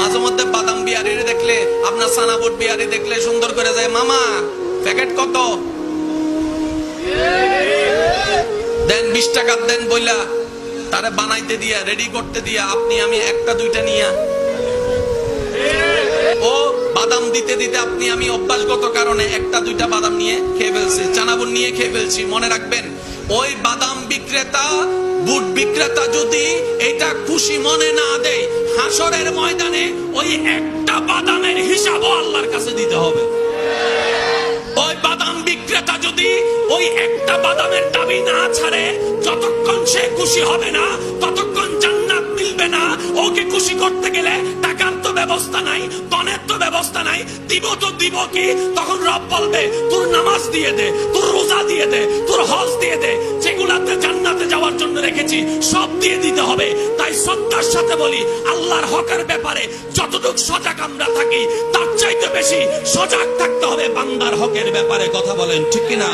মাঝে মধ্যে বাদাম বিহারি দেখলে, আপনার সানাবুট বিহারি দেখলে সুন্দর করে যায়। মামা, প্যাকেট কত? দেন বিশ টাকা দেন বইলা, তারে বানাইতে দিয়া রেডি করতে দিয়া, আপনি আমি একটা, দুইটা নিয়া। ও, বাদাম দিতে দিতে আপনি আমি অভ্যাসগত কারণে একটা, দুইটা বাদাম নিয়ে খেয়ে ফেলছি চানাবুন নিয়ে খেয়ে ফেলছি, মনে রাখবেন। ওই বাদাম বিক্রেতা, বুট বিক্রেতা যদি এটা খুশি মনে না দেয় হাসরের ময়দানে ওই একটা বাদামের হিসাবও আল্লাহর কাছে দিতে হবে। ওই বাদাম বিক্রেতা যদি ওই একটা বাদামের দাবি না ছাড়ে, যতক্ষণ সে খুশি হবে না, ততক্ষণ জান্নাত মিলবে না। ওকে খুশি করতে গেলে টাকার তো ব্যবস্থা নাই দনের তো ব্যবস্থা নাই। দিব তো দিব কি? তখন রব বলবে, তোর নামাজ দিয়ে দে, তোর রোজা দিয়ে দে, তোর হজ দিয়ে দে শ্রদ্ধার সাথে বলি, আল্লাহর হকের ব্যাপারে যতটুক সজাগ আমরা থাকি, তার চাইতে বেশি সজাগ থাকতে হবে বান্দার হকের ব্যাপারে। কথা বলেন ঠিক কিনা?